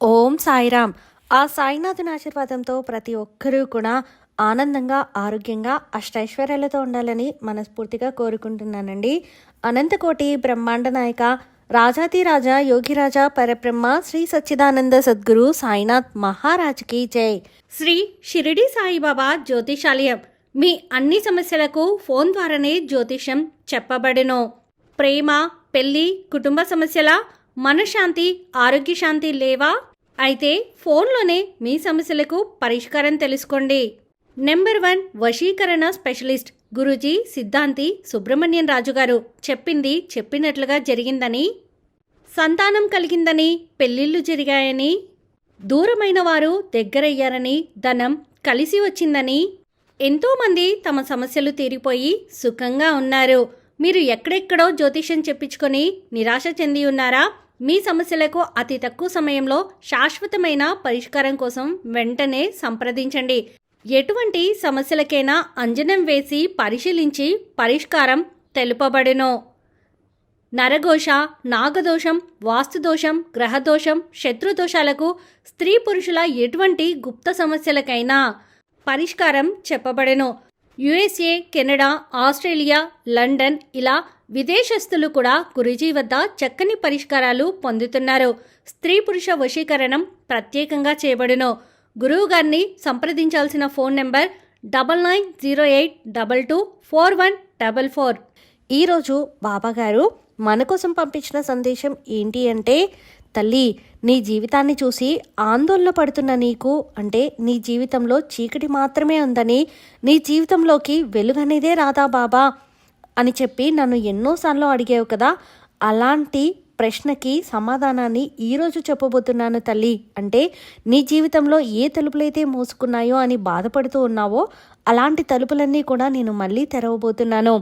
ఓం సాయిరామ్. ఆ సాయినాథుని ఆశీర్వాదంతో ప్రతి ఒక్కరూ కూడా ఆనందంగా ఆరోగ్యంగా అష్టైశ్వర్యాలతో ఉండాలని మనస్ఫూర్తిగా కోరుకుంటున్నానండి. అనంతకోటి బ్రహ్మాండ నాయక రాజాతిరాజా యోగిరాజా పరబ్రహ్మ శ్రీ సచ్చిదానంద సద్గురు సాయినాథ్ మహారాజ్కి జై. శ్రీ షిరిడి సాయిబాబా జ్యోతిషాలయం. మీ అన్ని సమస్యలకు ఫోన్ ద్వారానే జ్యోతిషం చెప్పబడెను. ప్రేమ పెళ్ళి కుటుంబ సమస్యల మనశ్శాంతి ఆరోగ్య శాంతి లేవా? అయితే ఫోన్లోనే మీ సమస్యలకు పరిష్కారం తెలుసుకోండి. నెంబర్ వన్ వశీకరణ స్పెషలిస్ట్ గురూజీ సిద్ధాంతి సుబ్రహ్మణ్యం రాజు గారు చెప్పింది చెప్పినట్లుగా జరిగిందని సంతానం కలిగిందని పెళ్ళిళ్ళు జరిగాయని దూరమైన వారు దగ్గరయ్యారని ధనం కలిసి వచ్చిందని ఎంతోమంది తమ సమస్యలు తీరిపోయి సుఖంగా ఉన్నారు. మీరు ఎక్కడెక్కడో జ్యోతిష్యం చెప్పించుకొని నిరాశ చెంది ఉన్నారా? మీ సమస్యలకు అతి తక్కువ సమయంలో శాశ్వతమైన పరిష్కారం కోసం వెంటనే సంప్రదించండి. ఎటువంటి సమస్యలకైనా అంజనం వేసి పరిశీలించి పరిష్కారం తెలుపబడును. నరఘోష నాగదోషం వాస్తుదోషం గ్రహదోషం శత్రుదోషాలకు స్త్రీ పురుషుల ఎటువంటి గుప్త సమస్యలకైనా పరిష్కారం చెప్పబడెను. యుఎస్ఏ కెనడా ఆస్ట్రేలియా లండన్ ఇలా విదేశస్తులు కూడా గురుజీ వద్ద చక్కని పరిష్కారాలు పొందుతున్నారు. స్త్రీ పురుష వశీకరణం ప్రత్యేకంగా చేయబడును. గురువు గారిని సంప్రదించాల్సిన phone number double nine zero eight double two four one double four. ఈరోజు బాబాగారు మన కోసం పంపించిన సందేశం ఏంటి అంటే తల్లి నీ జీవితాన్ని చూసి ఆందోళన పడుతున్న నీకు అంటే నీ జీవితంలో చీకటి మాత్రమే ఉందని నీ జీవితంలోకి వెలుగనేదే రాదా బాబా? అని చెప్పి నన్ను ఎన్నోసార్లు అడిగావు కదా అలాంటి ప్రశ్నకి సమాధానాన్ని ఈరోజు చెప్పబోతున్నాను తల్లి. అంటే నీ జీవితంలో ఏ తలుపులైతే మూసుకున్నాయో అని బాధపడుతూ ఉన్నావో అలాంటి తలుపులన్నీ కూడా నేను మళ్ళీ తెరవబోతున్నాను.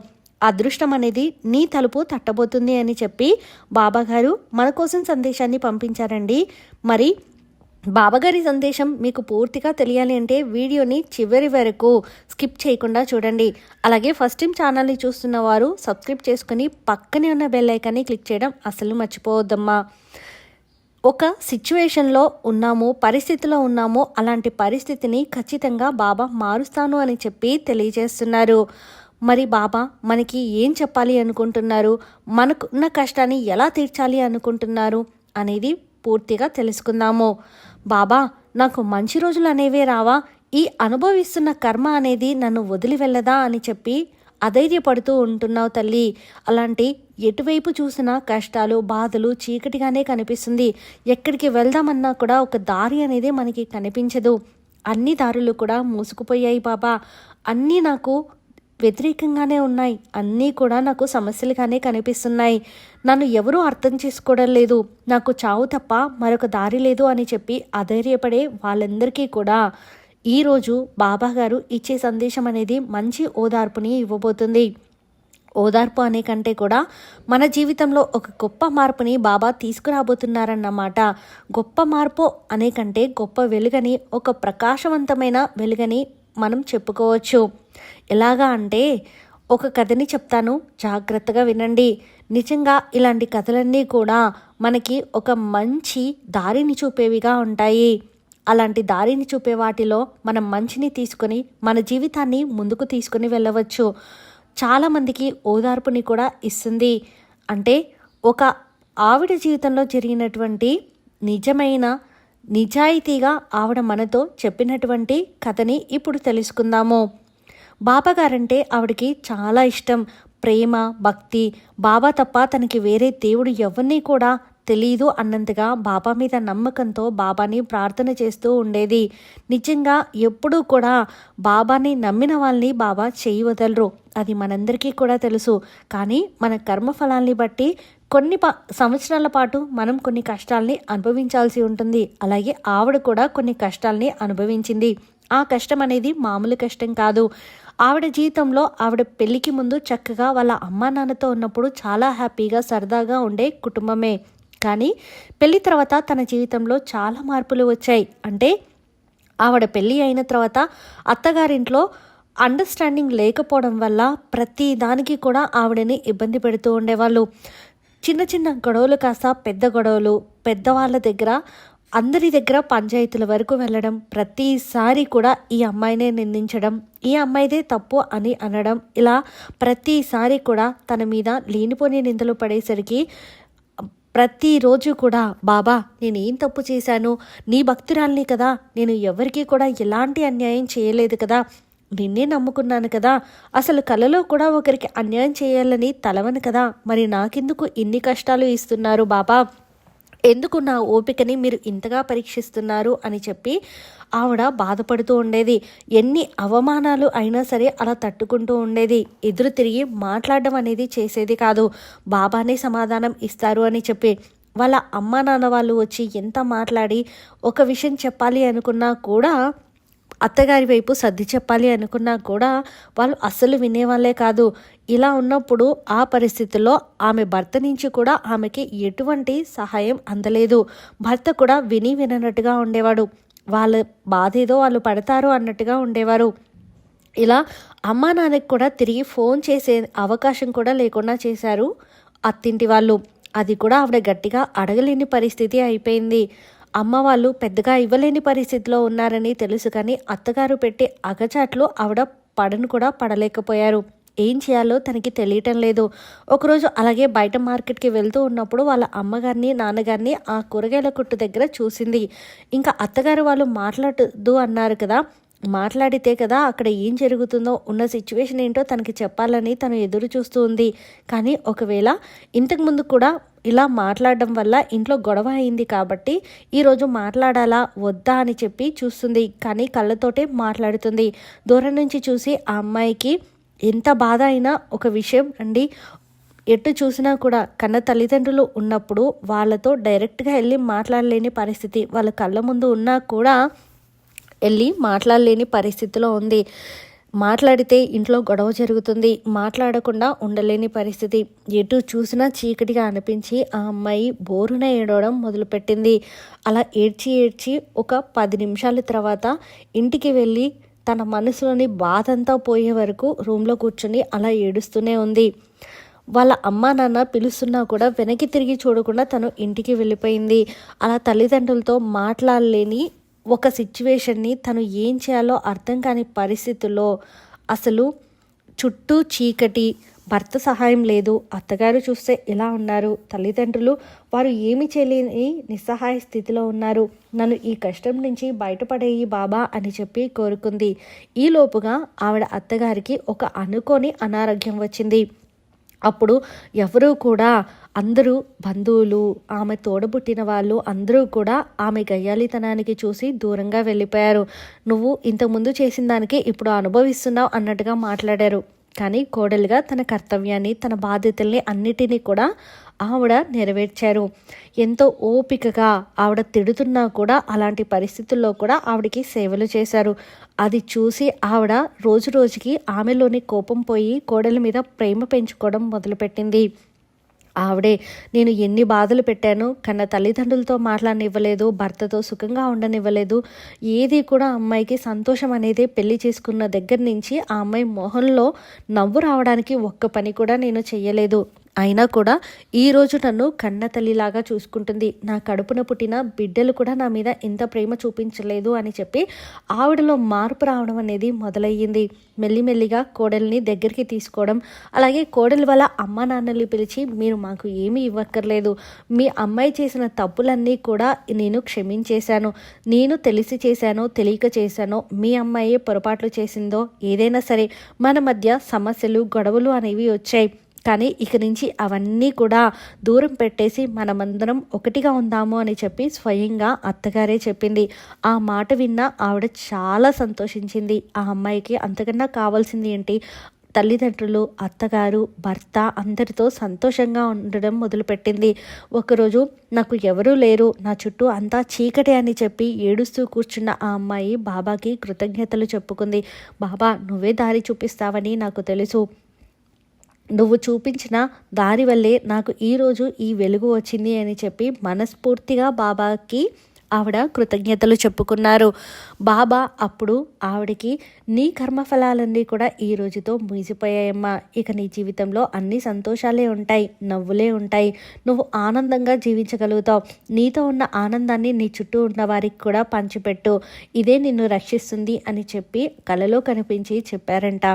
అదృష్టం అనేది నీ తలుపు తట్టబోతుంది అని చెప్పి బాబాగారు మన కోసం సందేశాన్ని పంపించారండి. మరి బాబాగారి సందేశం మీకు పూర్తిగా తెలియాలి అంటే వీడియోని చివరి వరకు స్కిప్ చేయకుండా చూడండి. అలాగే ఫస్ట్ టైం ఛానల్ని చూస్తున్న వారు సబ్స్క్రైబ్ చేసుకుని పక్కనే ఉన్న బెల్ ఐకాన్ని క్లిక్ చేయడం అసలు మర్చిపోవద్దమ్మా. ఒక సిచ్యువేషన్లో ఉన్నాము పరిస్థితిలో ఉన్నాము అలాంటి పరిస్థితిని ఖచ్చితంగా బాబా మారుస్తాను అని చెప్పి తెలియజేస్తున్నారు. మరి బాబా మనకి ఏం చెప్పాలి అనుకుంటున్నారు? మనకున్న కష్టాన్ని ఎలా తీర్చాలి అనుకుంటున్నారు? అనేది పూర్తిగా తెలుసుకుందాము. బాబా నాకు మంచి రోజులు అనేవే రావా? ఈ అనుభవిస్తున్న కర్మ అనేది నన్ను వదిలి వెళ్ళదా అని చెప్పి అధైర్యపడుతూ ఉంటున్నావు తల్లి. అలాంటి ఎటువైపు చూసినా కష్టాలు బాధలు చీకటిగానే కనిపిస్తుంది. ఎక్కడికి వెళ్దామన్నా కూడా ఒక దారి అనేది మనకి కనిపించదు. అన్ని దారులు కూడా మూసుకుపోయాయి బాబా. అన్నీ నాకు వ్యతిరేకంగానే ఉన్నాయి. అన్నీ కూడా నాకు సమస్యలుగానే కనిపిస్తున్నాయి. నన్ను ఎవరూ అర్థం చేసుకోవడం లేదు. నాకు చావు తప్ప మరొక దారి లేదు అని చెప్పి అధైర్యపడే వాళ్ళందరికీ కూడా ఈరోజు బాబా గారు ఇచ్చే సందేశం అనేది మంచి ఓదార్పుని ఇవ్వబోతుంది. ఓదార్పు అనే కంటే కూడా మన జీవితంలో ఒక గొప్ప మార్పుని బాబా తీసుకురాబోతున్నారన్నమాట. గొప్ప మార్పు అనే కంటే గొప్ప వెలుగని ఒక ప్రకాశవంతమైన వెలుగని మనం చెప్పుకోవచ్చు. ఎలాగా అంటే ఒక కథని చెప్తాను. జాగ్రత్తగా వినండి. నిజంగా ఇలాంటి కథలన్నీ కూడా మనకి ఒక మంచి దారిని చూపేవిగా ఉంటాయి. అలాంటి దారిని చూపే వాటిలో మనం మంచిని తీసుకొని మన జీవితాన్ని ముందుకు తీసుకొని వెళ్ళవచ్చు. చాలామందికి ఓదార్పుని కూడా ఇస్తుంది. అంటే ఒక ఆవిడ జీవితంలో జరిగినటువంటి నిజమైన నిజాయితీగా ఆవిడ మనతో చెప్పినటువంటి కథని ఇప్పుడు తెలుసుకుందాము. బాబాగారంటే ఆవిడకి చాలా ఇష్టం. ప్రేమ భక్తి. బాబా తప్ప తనకి వేరే దేవుడు ఎవరిని కూడా తెలీదు అన్నంతగా బాబా మీద నమ్మకంతో బాబాని ప్రార్థన చేస్తూ ఉండేది. నిజంగా ఎప్పుడూ కూడా బాబాని నమ్మిన వాళ్ళని బాబా చేయి వదలరు అది మనందరికీ కూడా తెలుసు. కానీ మన కర్మఫలాల్ని బట్టి కొన్ని ప సంవత్సరాల పాటు మనం కొన్ని కష్టాల్ని అనుభవించాల్సి ఉంటుంది. అలాగే ఆవిడ కూడా కొన్ని కష్టాల్ని అనుభవించింది. ఆ కష్టం అనేది మామూలు కష్టం కాదు. ఆవిడ జీవితంలో ఆవిడ పెళ్ళికి ముందు చక్కగా వాళ్ళ అమ్మా నాన్నతో ఉన్నప్పుడు చాలా హ్యాపీగా సరదాగా ఉండే కుటుంబమే. కానీ పెళ్ళి తర్వాత తన జీవితంలో చాలా మార్పులు వచ్చాయి. అంటే ఆవిడ పెళ్ళి అయిన తర్వాత అత్తగారింట్లో అండర్స్టాండింగ్ లేకపోవడం వల్ల ప్రతి దానికి కూడా ఆవిడని ఇబ్బంది పెడుతూ ఉండేవాళ్ళు. చిన్న చిన్న గొడవలు కాస్త పెద్ద గొడవలు పెద్దవాళ్ళ దగ్గర అందరి దగ్గర పంచాయతీల వరకు వెళ్ళడం ప్రతిసారి కూడా ఈ అమ్మాయినే నిందించడం ఈ అమ్మాయిదే తప్పు అని అనడం ఇలా ప్రతిసారి కూడా తన మీద లేనిపోని నిందలు పడేసరికి ప్రతిరోజు కూడా బాబా నేను ఏం తప్పు చేశాను? నీ భక్తురాల్ని కదా? నేను ఎవరికీ కూడా ఎలాంటి అన్యాయం చేయలేదు కదా? నిన్నే నమ్ముకున్నాను కదా. అసలు కలలో కూడా ఒకరికి అన్యాయం చేయాలని తలవను కదా. మరి నాకెందుకు ఇన్ని కష్టాలు ఇస్తున్నారు బాబా? ఎందుకు నా ఓపికని మీరు ఇంతగా పరీక్షిస్తున్నారు అని చెప్పి ఆవిడ బాధపడుతూ ఉండేది. ఎన్ని అవమానాలు అయినా సరే అలా తట్టుకుంటూ ఉండేది. ఎదురు తిరిగి మాట్లాడడం అనేది చేసేది కాదు. బాబానే సమాధానం ఇస్తారు అని చెప్పి వాళ్ళ అమ్మా నాన్న వాళ్ళు వచ్చి ఎంత మాట్లాడి ఒక విషయం చెప్పాలి అనుకున్నా కూడా అత్తగారి వైపు సర్ది చెప్పాలి అనుకున్నా కూడా వాళ్ళు అస్సలు వినేవాళ్ళే కాదు. ఇలా ఉన్నప్పుడు ఆ పరిస్థితుల్లో ఆమె భర్త నుంచి కూడా ఆమెకి ఎటువంటి సహాయం అందలేదు. భర్త కూడా విని విననట్టుగా ఉండేవాడు. వాళ్ళ బాధ ఏదో వాళ్ళు పడతారు అన్నట్టుగా ఉండేవారు. ఇలా అమ్మా నాన్నకి కూడా తిరిగి ఫోన్ చేసే అవకాశం కూడా లేకుండా చేశారు అత్తింటి వాళ్ళు. అది కూడా ఆవిడ గట్టిగా అడగలేని పరిస్థితి అయిపోయింది. అమ్మ వాళ్ళు పెద్దగా ఇవ్వలేని పరిస్థితిలో ఉన్నారని తెలుసు కానీ అత్తగారు పెట్టే అగచాట్లు ఆవిడ పడను కూడా పడలేకపోయారు. ఏం చేయాలో తనకి తెలియటం లేదు. ఒకరోజు అలాగే బయట మార్కెట్కి వెళ్తూ ఉన్నప్పుడు వాళ్ళ అమ్మగారిని నాన్నగారిని ఆ కూరగాయల కొట్టు దగ్గర చూసింది. ఇంకా అత్తగారు వాళ్ళు మాట్లాడదు అన్నారు కదా. మాట్లాడితే కదా అక్కడ ఏం జరుగుతుందో ఉన్న సిచ్యువేషన్ ఏంటో తనకి చెప్పాలని తను ఎదురు చూస్తూ ఉంది. కానీ ఒకవేళ ఇంతకుముందు కూడా ఇలా మాట్లాడడం వల్ల ఇంట్లో గొడవ అయింది కాబట్టి ఈరోజు మాట్లాడాలా వద్దా అని చెప్పి చూస్తుంది. కానీ కళ్ళతోటే మాట్లాడుతుంది. దూరం నుంచి చూసి ఆ అమ్మాయికి ఎంత బాధ అయినా ఒక విషయం అండి. ఎటు చూసినా కూడా కన్న తల్లిదండ్రులు ఉన్నప్పుడు వాళ్ళతో డైరెక్ట్గా వెళ్ళి మాట్లాడలేని పరిస్థితి. వాళ్ళ కళ్ళ ముందు ఉన్నా కూడా వెళ్ళి మాట్లాడలేని పరిస్థితిలో ఉంది. మాట్లాడితే ఇంట్లో గొడవ జరుగుతుంది. మాట్లాడకుండా ఉండలేని పరిస్థితి. ఎటు చూసినా చీకటిగా అనిపించి ఆ అమ్మాయి బోరున ఏడవడం మొదలుపెట్టింది. అలా ఏడ్చి ఏడ్చి ఒక పది నిమిషాల తర్వాత ఇంటికి వెళ్ళి తన మనసులోని బాధ అంతా పోయే వరకు రూమ్లో కూర్చొని అలా ఏడుస్తూనే ఉంది. వాళ్ళ అమ్మ నాన్న పిలుస్తున్నా కూడా వెనక్కి తిరిగి చూడకుండా తను ఇంటికి వెళ్ళిపోయింది. అలా తల్లిదండ్రులతో మాట్లాడలేని ఒక సిచ్యువేషన్ని తను ఏం చేయాలో అర్థం కాని పరిస్థితుల్లో అసలు చుట్టూ చీకటి భర్త సహాయం లేదు అత్తగారు చూస్తే ఎలా ఉన్నారు తల్లిదండ్రులు వారు ఏమి చేయలేని నిస్సహాయ స్థితిలో ఉన్నారు నన్ను ఈ కష్టం నుంచి బయటపడేయి బాబా అని చెప్పి కోరుకుంది. ఈలోపుగా ఆవిడ అత్తగారికి ఒక అనుకోని అనారోగ్యం వచ్చింది. అప్పుడు ఎవరూ కూడా అందరూ బంధువులు ఆమె తోడబుట్టిన వాళ్ళు అందరూ కూడా ఆమె గయ్యాలితనానికి చూసి దూరంగా వెళ్ళిపోయారు. నువ్వు ఇంతకుముందు చేసిన దానికి ఇప్పుడు అనుభవిస్తున్నావు అన్నట్టుగా మాట్లాడారు. కానీ కోడలుగా తన కర్తవ్యాన్ని తన బాధ్యతల్ని అన్నిటినీ కూడా ఆవిడ నెరవేర్చారు. ఎంతో ఓపికగా ఆవిడ తిడుతున్నా కూడా అలాంటి పరిస్థితుల్లో కూడా ఆవిడకి సేవలు చేశారు. అది చూసి ఆవిడ రోజు రోజుకి ఆమెలోని కోపం పోయి కోడల మీద ప్రేమ పెంచుకోవడం మొదలుపెట్టింది. ఆవిడే నేను ఎన్ని బాధలు పెట్టాను కన్న తల్లిదండ్రులతో మాట్లాడనివ్వలేదు భర్తతో సుఖంగా ఉండనివ్వలేదు. ఏది కూడా అమ్మాయికి సంతోషం అనేది పెళ్ళి చేసుకున్న దగ్గర నుంచి ఆ అమ్మాయి మొహంలో నవ్వు రావడానికి ఒక్క పని కూడా నేను చేయలేదు అయినా కూడా ఈరోజు నన్ను కన్న తల్లిలాగా చూసుకుంటుంది. నా కడుపున పుట్టిన బిడ్డలు కూడా నా మీద ఎంత ప్రేమ చూపించలేదు అని చెప్పి ఆవిడలో మార్పు రావడం అనేది మొదలయ్యింది. మెల్లిమెల్లిగా కోడల్ని దగ్గరికి తీసుకోవడం అలాగే కోడలి వల్ల అమ్మ నాన్నల్ని పిలిచి మీరు మాకు ఏమీ ఇవ్వక్కర్లేదు. మీ అమ్మాయి చేసిన తప్పులన్నీ కూడా నేను క్షమించేశాను. నేను తెలిసి చేశానో తెలియక చేశానో మీ అమ్మాయి పొరపాట్లు చేసిందో ఏదైనా సరే మన మధ్య సమస్యలు గొడవలు అనేవి వచ్చాయి. కానీ ఇక నుంచి అవన్నీ కూడా దూరం పెట్టేసి మనమందరం ఒకటిగా ఉందాము అని చెప్పి స్వయంగా అత్తగారే చెప్పింది. ఆ మాట విన్న ఆవిడ చాలా సంతోషించింది. ఆ అమ్మాయికి అంతకన్నా కావాల్సింది ఏంటి? తల్లిదండ్రులు అత్తగారు భర్త అందరితో సంతోషంగా ఉండడం మొదలుపెట్టింది. ఒకరోజు నాకు ఎవరూ లేరు నా చుట్టూ అంతా చీకటి అని చెప్పి ఏడుస్తూ కూర్చున్న ఆ అమ్మాయి బాబాకి కృతజ్ఞతలు చెప్పుకుంది. బాబా నువ్వే దారి చూపిస్తావని నాకు తెలుసు. నువ్వు చూపించిన దారి వల్లే నాకు ఈరోజు ఈ వెలుగు వచ్చింది అని చెప్పి మనస్ఫూర్తిగా బాబాకి ఆవిడ కృతజ్ఞతలు చెప్పుకున్నారు. బాబా అప్పుడు ఆవిడకి నీ కర్మఫలాలన్నీ కూడా ఈ రోజుతో ముగిసిపోయాయమ్మా. ఇక నీ జీవితంలో అన్ని సంతోషాలే ఉంటాయి నవ్వులే ఉంటాయి. నువ్వు ఆనందంగా జీవించగలుగుతావు. నీతో ఉన్న ఆనందాన్ని నీ చుట్టూ ఉన్న వారికి కూడా పంచిపెట్టు. ఇదే నిన్ను రక్షిస్తుంది అని చెప్పి కలలో కనిపించి చెప్పారంట.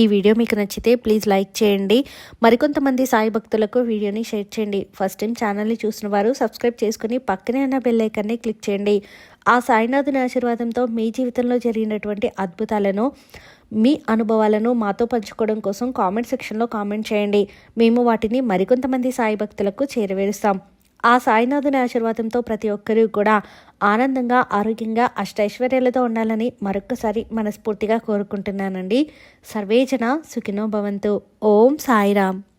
ఈ వీడియో మీకు నచ్చితే ప్లీజ్ లైక్ చేయండి. మరికొంతమంది సాయి భక్తులకు వీడియోని షేర్ చేయండి. ఫస్ట్ టైం ఛానల్ని చూసిన వారు సబ్స్క్రైబ్ చేసుకుని పక్కనే ఉన్న బెల్ క్లిక్ చేయండి. ఆ సాయినాథుని ఆశీర్వాదంతో మీ జీవితంలో జరిగినటువంటి అద్భుతాలను మీ అనుభవాలను మాతో పంచుకోవడం కోసం కామెంట్ సెక్షన్లో కామెంట్ చేయండి. మేము వాటిని మరికొంతమంది సాయి భక్తులకు చేరవేరుస్తాం. ఆ సాయినాథుని ఆశీర్వాదంతో ప్రతి ఒక్కరూ కూడా ఆనందంగా ఆరోగ్యంగా అష్టైశ్వర్యాలతో ఉండాలని మరొక్కసారి మనస్ఫూర్తిగా కోరుకుంటున్నానండి. సర్వేజన సుఖినో భవంతు. ఓం సాయిరామ్.